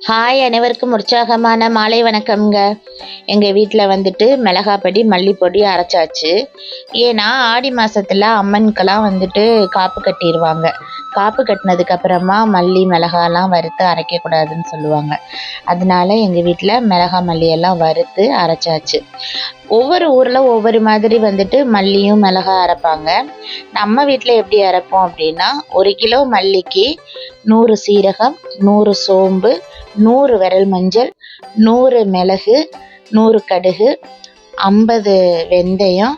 Hi அனைவருக்கும் உற்சாகமான மாலை வணக்கம்ங்க. எங்கள் வீட்டில் வந்துட்டு மிளகாப்பொடி மல்லிப்பொடி அரைச்சாச்சு. ஏன்னா ஆடி மாதத்தில் அம்மனுக்கெல்லாம் வந்துட்டு காப்பு கட்டிடுவாங்க காப்பு கட்டினதுக்கு அப்புறமா மல்லி மிளகாலாம் வறுத்து அரைக்கக்கூடாதுன்னு சொல்லுவாங்க. அதனால எங்கள் வீட்டில் மிளகா மல்லியெல்லாம் வறுத்து அரைச்சாச்சு. ஒவ்வொரு ஊரில் ஒவ்வொரு மாதிரி வந்துட்டு மல்லியும் மிளகா அரைப்பாங்க. நம்ம வீட்டில் எப்படி அரைப்போம் அப்படின்னா ஒரு கிலோ மல்லிக்கு நூறு சீரகம் நூறு சோம்பு நூறு விரல் மஞ்சள் நூறு மிளகு நூறு கடுகு ஐம்பது வெந்தயம்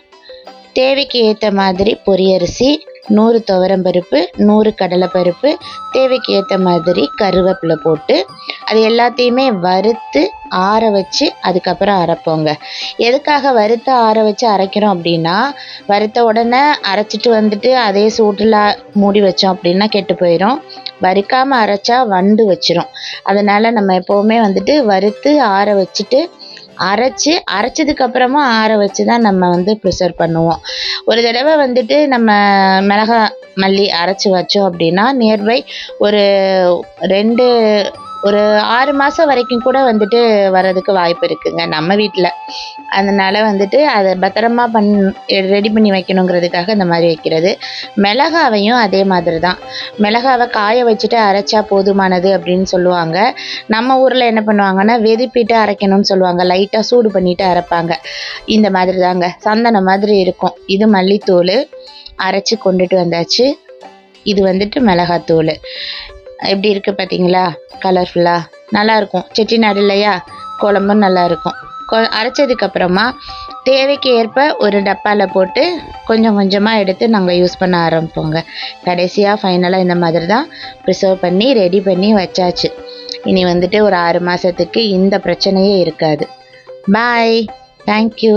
தேவைக்கு ஏற்ற மாதிரி பொரியரிசி நூறு துவரம்பருப்பு நூறு கடலைப்பருப்பு தேவைக்கு ஏற்ற மாதிரி கருவேப்பிலை போட்டு அது எல்லாத்தையுமே வறுத்து ஆற வச்சு அதுக்கப்புறம் அரைப்போங்க. எதுக்காக வறுத்து ஆற வச்சு அரைக்கிறோம் அப்படின்னா வறுத்த உடனே அரைச்சிட்டு வந்துட்டு அதே சூட்டில் மூடி வச்சோம் அப்படின்னா கெட்டு போயிடும் வறுக்காமல் அரைச்சா வண்டு வச்சிரும். அதனால் நம்ம எப்போவுமே வந்துட்டு வறுத்து ஆற வச்சுட்டு அரைச்சி அரைச்சதுக்கு அப்புறமா ஆற வச்சு தான் நம்ம வந்து ப்ரிசர்வ் பண்ணுவோம். ஒரு தடவை வந்துட்டு நம்ம மிளகா மல்லி அரைச்சி வச்சோம் அப்படின்னா நியர்பை ஒரு ரெண்டு ஒரு ஆறு மாதம் வரைக்கும் கூட வந்துட்டு வர்றதுக்கு வாய்ப்பு இருக்குங்க நம்ம வீட்டில் அதனால் வந்துட்டு அதை பத்திரமா பண் ரெடி பண்ணி வைக்கணுங்கிறதுக்காக இந்த மாதிரி வைக்கிறது. மிளகாவையும் அதே மாதிரி தான் மிளகாவை காய வச்சுட்டு அரைச்சா போதுமானது அப்படின்னு சொல்லுவாங்க. நம்ம ஊரில் என்ன பண்ணுவாங்கன்னா வெதுப்பிட்டு அரைக்கணும்னு சொல்லுவாங்க. லைட்டாக சூடு பண்ணிட்டு அரைப்பாங்க. இந்த மாதிரி தாங்க சந்தனம் மாதிரி இருக்கும். இது மல்லித்தூள் அரைச்சி கொண்டுட்டு வந்தாச்சு. இது வந்துட்டு மிளகாத்தூள். எப்படி இருக்குது பார்த்தீங்களா கலர்ஃபுல்லாக நல்லாயிருக்கும் செட்டிநாடு இல்லையா? குழம்பும் நல்லாயிருக்கும் கொ அரைச்சதுக்கப்புறமா தேவைக்கு ஏற்ப ஒரு டப்பாவில் போட்டு கொஞ்சம் கொஞ்சமாக எடுத்து நாங்கள் யூஸ் பண்ண ஆரம்பிப்போங்க. கடைசியாக ஃபைனலாக இந்த மாதிரி தான் ப்ரிசர்வ் பண்ணி ரெடி பண்ணி வச்சாச்சு. இனி வந்துட்டு ஒரு ஆறு மாதத்துக்கு இந்த பிரச்சனையே இருக்காது. Bye thank you